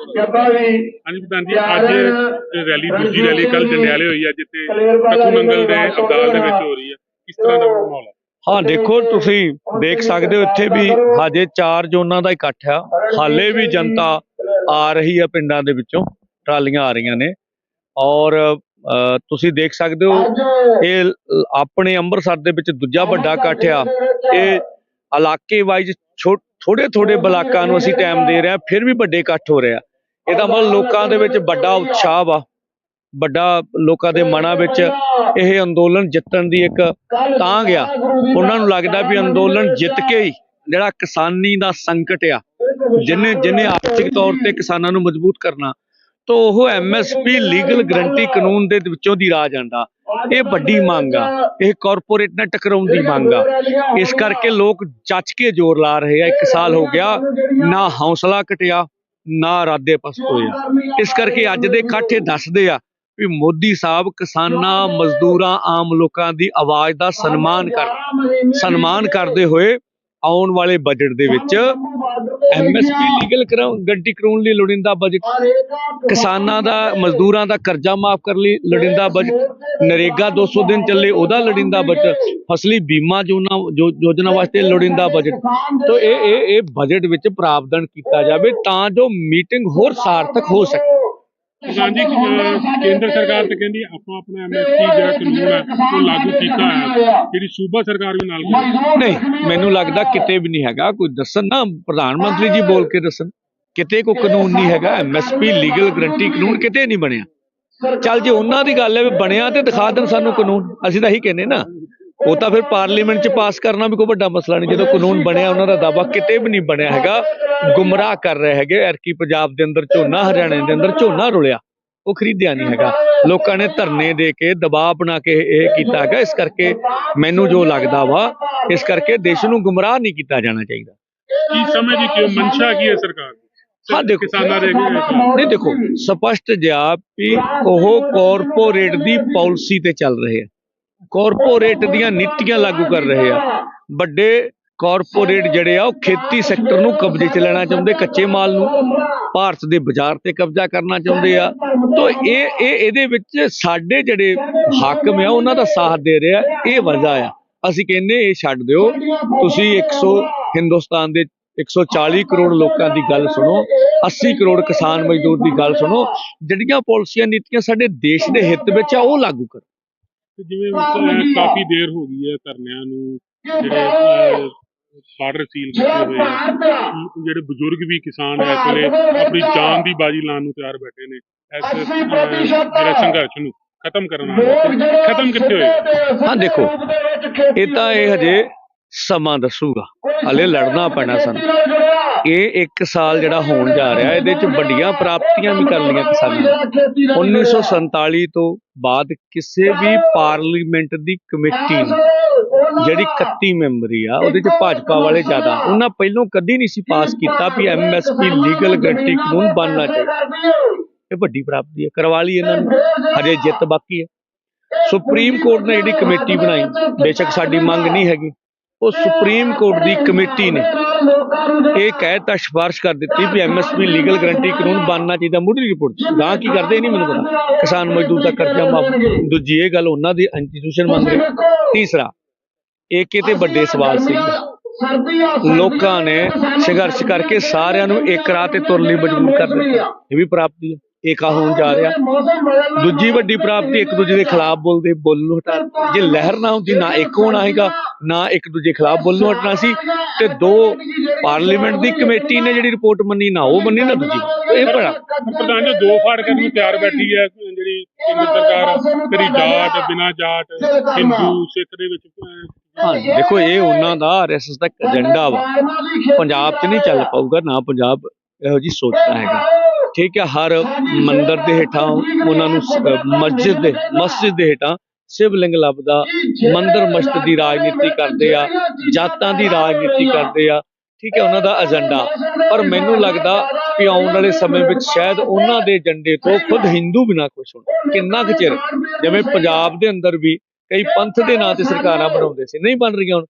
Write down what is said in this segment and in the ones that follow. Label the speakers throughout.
Speaker 1: ਹਾਂਜੀ ਪ੍ਰਧਾਨ ਜੀ ਅੱਜ ਰੈਲੀ ਦੂਜੀ ਰੈਲੀ ਕੱਲ ਜੰਡਿਆਲੇ ਹੋਈ ਹੈ ਜਿੱਥੇ ਕਥੂ ਨੰਗਲ ਦੇ ਅਬਦਾਲ ਦੇ ਵਿੱਚ ਹੋ ਰਹੀ ਹੈ ਕਿਸ ਤਰ੍ਹਾਂ ਦਾ ਮਾਹੌਲ ਹੈ
Speaker 2: ਹਾਂ ਦੇਖੋ ਤੁਸੀਂ ਦੇਖ ਸਕਦੇ ਹੋ ਇੱਥੇ ਵੀ ਹਜੇ ਚਾਰ ਜ਼ੋਨਾਂ ਦਾ ਇਕੱਠ ਆ। ਹਾਲੇ ਵੀ ਜਨਤਾ ਆ ਰਹੀ ਆ ਪਿੰਡਾਂ ਦੇ ਵਿੱਚੋਂ ਟਰਾਲੀਆਂ ਆ ਰਹੀਆਂ ਨੇ। ਔਰ ਤੁਸੀਂ ਦੇਖ ਸਕਦੇ ਹੋ ਇਹ ਆਪਣੇ ਅੰਮ੍ਰਿਤਸਰ ਦੇ ਵਿੱਚ ਦੂਜਾ ਵੱਡਾ ਇਕੱਠ ਆ। ਇਹ ਇਲਾਕੇ ਵਾਈਜ਼ ਥੋੜੇ ਥੋੜੇ ਬਲਾਕਾਂ ਨੂੰ ਅਸੀਂ ਟਾਈਮ ਦੇ ਰਹੇ ਹਾਂ ਫਿਰ ਵੀ ਵੱਡੇ ਇਕੱਠ ਹੋ ਰਿਹਾ ਇਹਦਾ ਮਤਲਬ ਲੋਕਾਂ ਦੇ ਵਿੱਚ ਵੱਡਾ ਉਤਸ਼ਾਹ ਵਾ, ਵੱਡਾ ਲੋਕਾਂ ਦੇ ਮਨਾਂ ਵਿੱਚ ਇਹ ਅੰਦੋਲਨ ਜਿੱਤਣ ਦੀ ਇੱਕ ਤਾਂ ਗਿਆ ਉਹਨਾਂ ਨੂੰ ਲੱਗਦਾ ਵੀ ਅੰਦੋਲਨ ਜਿੱਤ ਕੇ ਹੀ ਜਿਹੜਾ ਕਿਸਾਨੀ ਦਾ ਸੰਕਟ ਆ, ਜਿਹਨੇ ਜਿਹਨੇ ਆਰਥਿਕ ਤੌਰ ਤੇ ਕਿਸਾਨਾਂ ਨੂੰ ਮਜ਼ਬੂਤ ਕਰਨਾ, ਤਾਂ ਉਹ ਐਮਐਸਪੀ ਲੀਗਲ ਗਰੰਟੀ ਕਾਨੂੰਨ ਦੇ ਵਿੱਚੋਂ ਦੀ ਰਾਜ ਆਂਦਾ ਇਹ ਵੱਡੀ ਮੰਗ ਆ, ਇਹ ਕਾਰਪੋਰੇਟ ਨਾਲ ਟਕਰਾਉਣ ਦੀ ਮੰਗ ਆ। ਇਸ ਕਰਕੇ ਲੋਕ ਚੱਚ ਕੇ ਜ਼ੋਰ ਲਾ ਰਹੇ ਆ, ਇੱਕ ਸਾਲ ਹੋ ਗਿਆ, ਨਾ ਹੌਸਲਾ ਘਟਿਆ ਨਾ ਇਰਾਦੇ ਪਸਤ ਹੋਏ ਆ। ਇਸ ਕਰਕੇ ਅੱਜ ਦੇ ਇਕੱਠ ਇਹ ਦੱਸਦੇ ਆ ਵੀ ਮੋਦੀ ਸਾਹਿਬ ਕਿਸਾਨਾਂ, ਮਜ਼ਦੂਰਾਂ, ਆਮ ਲੋਕਾਂ ਦੀ ਆਵਾਜ਼ ਦਾ ਸਨਮਾਨ ਕਰ ਸਨਮਾਨ ਕਰਦੇ ਹੋਏ ਆਉਣ ਵਾਲੇ ਬਜਟ ਦੇ ਵਿੱਚ ਐਮਐਸਪੀ ਲੀਗਲ ਗੱਡੀ ਕਰਾਉਣ ਲਈ ਲੋੜੀਂਦਾ ਬਜਟ ਕਿਸਾਨਾਂ ਦਾ, ਮਜ਼ਦੂਰਾਂ ਦਾ ਕਰਜ਼ਾ ਮਾਫ ਕਰਨ ਲਈ ਲੋੜੀਂਦਾ ਬਜਟ ਨਰੇਗਾ 200 ਦਿਨ ਚੱਲੇ ਉਹਦਾ ਲੋੜੀਂਦਾ ਬਜਟ ਫਸਲੀ ਬੀਮਾ ਯੋਜਨਾ ਯੋਜਨਾ ਵਾਸਤੇ ਲੋੜੀਂਦਾ ਬਜਟ ਤੋਂ ਇਹ ਇਹ ਇਹ ਬਜਟ ਵਿੱਚ ਪ੍ਰਾਵਧਾਨ ਕੀਤਾ ਜਾਵੇ ਤਾਂ ਜੋ ਮੀਟਿੰਗ ਹੋਰ ਸਾਰਥਕ ਹੋ ਸਕੇ।
Speaker 1: ਪ੍ਰਧਾਨ ਜੀ ਅਹ ਕੇਂਦਰ ਸਰਕਾਰ ਤੇ ਕਹਿੰਦੀ ਆਪਾਂ ਆਪਣਾ ਐਮਐਸਪੀ ਜਿਹੜਾ ਕਾਨੂੰਨ ਹੈ ਉਹ ਲਾਗੂ ਕੀਤਾ ਹੈ। ਜਿਹੜੀ ਸੂਬਾ ਸਰਕਾਰ ਵੀ ਨਾਲ ਕਰੇ
Speaker 2: ਨਹੀਂ ਮੈਨੂੰ ਲੱਗਦਾ ਕਿਤੇ ਵੀ ਨਹੀਂ ਹੈਗਾ ਕੋਈ ਦੱਸਣ ਨਾ ਪ੍ਰਧਾਨ ਮੰਤਰੀ ਜੀ ਬੋਲ ਕੇ ਦੱਸਣ। ਕਿਤੇ ਕੋਈ ਕਾਨੂੰਨ ਨਹੀਂ ਹੈਗਾ ਐਮਐਸਪੀ ਲੀਗਲ ਗਰੰਟੀ ਕਾਨੂੰਨ ਕਿਤੇ ਨਹੀਂ ਬਣਿਆ। ਚੱਲ ਜੇ ਉਹਨਾਂ ਦੀ ਗੱਲ ਹੈ ਵੀ ਬਣਿਆ ਤੇ ਦਿਖਾ ਦੇਣ ਸਾਨੂੰ ਕਾਨੂੰਨ ਅਸੀਂ ਤਾਂ ਇਹੀ ਕਹਿੰਦੇ ਨਾ। ਉਹ ਤਾਂ ਫਿਰ ਪਾਰਲੀਮੈਂਟ 'ਚ ਪਾਸ ਕਰਨਾ ਵੀ ਕੋਈ ਵੱਡਾ ਮਸਲਾ ਨਹੀਂ। ਜਦੋਂ ਕਾਨੂੰਨ ਬਣਿਆ ਉਹਨਾਂ ਦਾ ਦਾਵਾ ਕਿਤੇ ਵੀ ਨਹੀਂ ਬਣਿਆ ਹੈਗਾ। ਗੁੰਮਰਾਹ ਕਰ ਰਹੇ ਹੈਗੇ ਐਰਕੀ ਪੰਜਾਬ ਦੇ ਅੰਦਰ ਝੋਨਾ ਹਰਿਆਣੇ ਦੇ ਅੰਦਰ ਝੋਨਾ ਰੁਲਿਆ। ਉਹ ਖਰੀਦਿਆ ਨਹੀਂ ਹੈਗਾ। ਲੋਕਾਂ ਨੇ ਧਰਨੇ ਦੇ ਕੇ ਦਬਾਅ ਬਣਾ ਕੇ ਇਹ ਕੀਤਾ ਹੈਗਾ। ਇਸ ਕਰਕੇ ਮੈਨੂੰ ਜੋ ਲੱਗਦਾ ਵਾ ਇਸ ਕਰਕੇ ਦੇਸ਼ ਨੂੰ ਗੁੰਮਰਾਹ ਨਹੀਂ ਕੀਤਾ ਜਾਣਾ ਚਾਹੀਦਾ।
Speaker 1: ਕੀ ਸਮਝੀ ਕਿ ਮਨਸ਼ਾ ਕੀ ਹੈ ਸਰਕਾਰ ਦੀ?
Speaker 2: ਹਾਂ ਦੇਖੋ।
Speaker 1: ਕਿਸਾਨਾਂ ਦੇ
Speaker 2: ਨਹੀਂ ਦੇਖੋ। ਸਪਸ਼ਟ ਜਿਹਾ ਵੀ ਉਹ ਕਾਰਪੋਰੇਟ ਦੀ ਪਾਲਿਸੀ ਤੇ ਚੱਲ ਰਹੇ ਆ। ਕਾਰਪੋਰੇਟ ਦੀਆਂ ਨੀਤੀਆਂ ਲਾਗੂ ਕਰ ਰਹੇ ਆ। ਵੱਡੇ ਕਾਰਪੋਰੇਟ ਜਿਹੜੇ ਆ, ਉਹ ਖੇਤੀ ਸੈਕਟਰ ਨੂੰ ਕਬਜ਼ੇ 'ਚ ਲੈਣਾ ਚਾਹੁੰਦੇ, ਕੱਚੇ ਮਾਲ ਨੂੰ। ਭਾਰਤ ਦੇ ਬਾਜ਼ਾਰ ਤੇ ਕਬਜ਼ਾ ਕਰਨਾ ਚਾਹੁੰਦੇ ਆ। ਤਾਂ ਇਹ ਇਹ ਇਹਦੇ ਵਿੱਚ ਸਾਡੇ ਜਿਹੜੇ ਹਾਕਮ ਆ, ਉਹਨਾਂ ਦਾ ਸਾਥ ਦੇ ਰਿਹਾ ਇਹ ਵਜ੍ਹਾ ਆ। ਅਸੀਂ ਕਹਿੰਨੇ ਇਹ ਛੱਡ ਦਿਓ। ਤੁਸੀਂ 100 ਹਿੰਦੁਸਤਾਨ ਦੇ 140 ਕਰੋੜ ਲੋਕਾਂ ਦੀ ਗੱਲ ਸੁਣੋ 80 ਕਰੋੜ ਕਿਸਾਨ ਮਜ਼ਦੂਰ ਦੀ ਗੱਲ ਸੁਣੋ, ਜਿਹੜੀਆਂ ਪਾਲਿਸੀਆਂ ਨੀਤੀਆਂ ਸਾਡੇ ਦੇਸ਼ ਦੇ ਹਿੱਤ ਵਿੱਚ ਆ, ਉਹ ਲਾਗੂ ਕਰੋ।
Speaker 1: ਤੇ ਜਿਵੇਂ ਕਾਫੀ ਦੇਰ ਹੋ ਗਈ ਹੈ ਧਰਨਿਆਂ ਨੂੰ ਜਿਹੜੇ ਬਾਰਡਰ ਸੀਲ ਕੀਤੇ ਹੋਏ ਆ। ਜਿਹੜੇ ਬਜ਼ੁਰਗ ਵੀ ਕਿਸਾਨ ਹੈ ਇਸ ਵੇਲੇ ਆਪਣੀ ਜਾਨ ਦੀ ਬਾਜੀ ਲਾਉਣ ਨੂੰ ਤਿਆਰ ਬੈਠੇ ਨੇ ਇਸ ਜਿਹੜੇ ਸੰਘਰਸ਼ ਨੂੰ ਖਤਮ ਕਰਨ ਖਤਮ ਕਿੱਥੇ ਹੋਏਗਾ
Speaker 2: ਹਾਂ ਦੇਖੋ ਇਹ ਤਾਂ ਇਹ ਹਜੇ ਸਮਾਂ ਦੱਸੂਗਾ। ਹਲੇ ਲੜਨਾ ਪੈਣਾ ਸਾਨੂੰ। ਇਹ ਇੱਕ ਸਾਲ ਜਿਹੜਾ ਹੋਣ ਜਾ ਰਿਹਾ, ਇਹਦੇ ਚ ਵੱਡੀਆਂ ਪ੍ਰਾਪਤੀਆਂ ਵੀ ਕਰ ਲਈਆਂ ਕਿਸਾਨਾਂ ਨੇ। 1947 ਤੋਂ ਬਾਅਦ ਕਿਸੇ ਵੀ ਪਾਰਲੀਮੈਂਟ ਦੀ ਕਮੇਟੀ ਨੇ, ਜਿਹੜੀ 31 ਮੈਂਬਰੀ ਆ, ਉਹਦੇ ਚ ਭਾਜਪਾ ਵਾਲੇ ਜ਼ਿਆਦਾ। ਉਹਨਾਂ ਪਹਿਲੋਂ ਕਦੀ ਨਹੀਂ ਸੀ ਪਾਸ ਕੀਤਾ ਵੀ ਐਮਐਸਪੀ ਲੀਗਲ ਗਰੰਟੀ ਕਾਨੂੰਨ ਬਣਨਾ ਚਾਹੀਦਾ। ਇਹ ਵੱਡੀ ਪ੍ਰਾਪਤੀ ਹੈ ਕਰਵਾ ਲਈ ਇਹਨਾਂ ਨੂੰ। ਹਜੇ ਜਿੱਤ ਬਾਕੀ ਹੈ ਸੁਪਰੀਮ ਕੋਰਟ ਨੇ ਜਿਹੜੀ ਕਮੇਟੀ ਬਣਾਈ, ਬੇਸ਼ੱਕ ਸਾਡੀ ਮੰਗ ਨਹੀਂ ਹੈਗੀ। ਉਹ ਸੁਪਰੀਮ ਕੋਰਟ ਦੀ ਕਮੇਟੀ ਨੇ ਇਹ ਕਹਿਤਾ ਸਿਫਾਰਿਸ਼ ਕਰ ਦਿੱਤੀ ਵੀ ਐਮਐਸਪੀ ਲੀਗਲ ਗਰੰਟੀ ਕਾਨੂੰਨ ਬਣਨਾ ਚਾਹੀਦਾ, ਮੁੱਢਲੀ ਰਿਪੋਰਟ ਗਾਂ ਕੀ ਕਰਦੇ ਇਹ ਨਹੀਂ ਮੈਨੂੰ ਪਤਾ। ਕਿਸਾਨ ਮਜ਼ਦੂਰ ਦਾ ਕਰਜ਼ਾ ਮਾਫ। ਦੂਜੀ ਇਹ ਗੱਲ ਉਹਨਾਂ ਦੀ ਇੰਸਟੀਟਿਊਸ਼ਨ ਮੰਗ ਰਹੀ ਤੀਸਰਾ, ਇਹ ਕਿਤੇ ਵੱਡੇ ਸਵਾਲ ਸੀ। ਲੋਕਾਂ ਨੇ ਸੰਘਰਸ਼ ਕਰਕੇ ਸਾਰਿਆਂ ਨੂੰ ਇੱਕ ਰਾਹ ਤੇ ਤੁਰਨ ਲਈ ਮਜਬੂਰ ਕਰ ਦਿੱਤਾ। ਇਹ ਵੀ ਪ੍ਰਾਪਤੀ ਹੈ। ਏਕਾ ਹੋਣ ਜਾ ਰਿਹਾ। ਦੂਜੀ ਵੱਡੀ ਪ੍ਰਾਪਤੀ ਇੱਕ ਦੂਜੇ ਦੇ ਖਿਲਾਫ ਬੋਲਦੇ ਬੋਲਣ ਨੂੰ ਹਟਾ। ਜੇ ਲਹਿਰ ਨਾ ਹੁੰਦੀ ਨਾ ਇੱਕ ਹੋਣਾ ਹੈਗਾ ਨਾ ਇੱਕ ਦੂਜੇ ਖਿਲਾਫ ਬੋਲਣ ਨੂੰ ਹਟਣਾ ਸੀ ਤੇ ਦੋ ਪਾਰਲੀਮੈਂਟ ਦੀ ਕਮੇਟੀ ਨੇ ਜਿਹੜੀ ਰਿਪੋਰਟ ਮੰਨੀ ਨਾ ਉਹ ਮੰਨੀ ਨਾ ਦੂਜੀ। ਇਹ ਬੜਾ
Speaker 1: ਪ੍ਰਧਾਨ ਜੀ ਦੋ ਫਾੜ ਕਰਨ ਨੂੰ ਤਿਆਰ ਬੈਠੀ ਹੈ ਜਿਹੜੀ ਕੇਂਦਰ ਸਰਕਾਰ ਤੇਰੀ ਜਾਟ ਬਿਨਾ ਜਾਟ ਹਿੰਦੂ ਸਿੱਖ ਦੇ ਵਿੱਚ
Speaker 2: ਹਾਂ ਦੇਖੋ ਇਹ ਉਹਨਾਂ ਦਾ ਆਰਐਸਐਸ ਦਾ ਏਜੰਡਾ ਵਾ। ਪੰਜਾਬ 'ਚ ਨਹੀਂ ਚੱਲ ਪਾਊਗਾ ਨਾ ਪੰਜਾਬ ਇਹੋ ਜੀ ਸੋਚਦਾ ਹੈਗਾ। ਠੀਕ ਹੈ, ਹਰ ਮੰਦਰ ਦੇ ਹੇਠਾਂ ਉਹਨਾਂ ਨੂੰ ਮਸਜਿਦ ਦੇ ਮਸਜਿਦ ਦੇ ਹੇਠਾਂ ਸ਼ਿਵਲਿੰਗ ਲੱਭਦਾ, ਮੰਦਰ ਮਸਜਿਦ ਦੀ ਰਾਜਨੀਤੀ ਕਰਦੇ ਆ, ਜਾਤਾਂ ਦੀ ਰਾਜਨੀਤੀ ਕਰਦੇ ਆ, ਠੀਕ ਹੈ, ਉਹਨਾਂ ਦਾ ਏਜੰਡਾ ਪਰ ਮੈਨੂੰ ਲੱਗਦਾ ਕਿ ਆਉਣ ਵਾਲੇ ਸਮੇਂ ਵਿੱਚ ਸ਼ਾਇਦ ਉਹਨਾਂ ਦੇ ਏਜੰਡੇ ਤੋਂ ਖੁਦ ਹਿੰਦੂ ਵੀ ਨਾ ਖੁਸ਼ ਹੋਣ ਕਿੰਨਾ ਕੁ ਚਿਰ? ਜਿਵੇਂ ਪੰਜਾਬ ਦੇ ਅੰਦਰ ਵੀ ਕਈ ਪੰਥ ਦੇ ਨਾਂ ਤੇ ਸਰਕਾਰਾਂ ਬਣਾਉਂਦੇ ਸੀ, ਨਹੀਂ ਬਣ ਰਹੀਆਂ ਹੁਣ।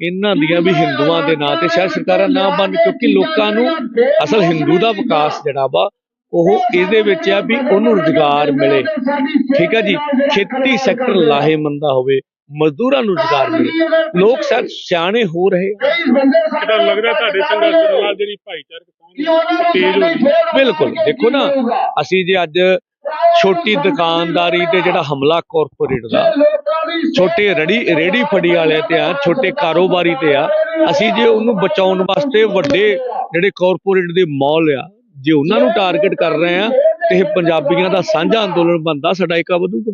Speaker 2: ਇਹਨਾਂ ਦੀਆਂ ਵੀ ਹਿੰਦੂਆਂ ਦੇ ਨਾਂ ਤੇ ਸ਼ਾਇਦ ਸਰਕਾਰਾਂ ਨਾ ਬਣ ਕਿਉਂਕਿ ਲੋਕਾਂ ਨੂੰ ਅਸਲ ਹਿੰਦੂ ਦਾ ਵਿਕਾਸ ਜਿਹੜਾ ਵਾ ਉਹ ਇਹਦੇ ਵਿੱਚ ਆ ਵੀ ਉਹਨੂੰ ਰੁਜ਼ਗਾਰ ਮਿਲੇ। ਠੀਕ ਹੈ ਜੀ? ਖੇਤੀ ਸੈਕਟਰ ਲਾਹੇਮੰਦਾ ਹੋਵੇ ਮਜ਼ਦੂਰਾਂ ਨੂੰ ਰੁਜ਼ਗਾਰ ਮਿਲੇ। ਲੋਕ ਸਾ- ਸਿਆਣੇ ਹੋ ਰਹੇ।
Speaker 1: ਕਿਦਾਂ ਲੱਗਦਾ ਤੁਹਾਡੇ ਸੰਘਰਸ਼ ਨਾਲ ਜਿਹੜੀ ਭਾਈਚਾਰਕ ਤੇਜ਼ ਹੋ
Speaker 2: ਬਿਲਕੁਲ। ਦੇਖੋ ਨਾ ਅਸੀਂ ਜੇ ਅੱਜ ਛੋਟੀ ਦੁਕਾਨਦਾਰੀ ਤੇ ਜਿਹੜਾ ਹਮਲਾ ਕਾਰਪੋਰੇਟ ਦਾ ਛੋਟੇ ਰੜੀ ਰੇੜੀ ਫੜੀ ਵਾਲੇ ਤੇ ਆ ਛੋਟੇ ਕਾਰੋਬਾਰੀ ਤੇ ਆ। ਅਸੀਂ ਜੇ ਉਹਨੂੰ ਬਚਾਉਣ ਵਾਸਤੇ ਵੱਡੇ ਜਿਹੜੇ ਕਾਰਪੋਰੇਟ ਦੇ ਮਾਲ ਆ ਜੇ ਉਹਨਾਂ ਨੂੰ ਟਾਰਗੇਟ ਕਰ ਰਹੇ ਆ ਤੇ ਇਹ ਪੰਜਾਬੀਆਂ ਦਾ ਸਾਂਝਾ ਅੰਦੋਲਨ ਬਣਦਾ ਸਾਡਾ ਏਕਾ ਵਧੂਗਾ।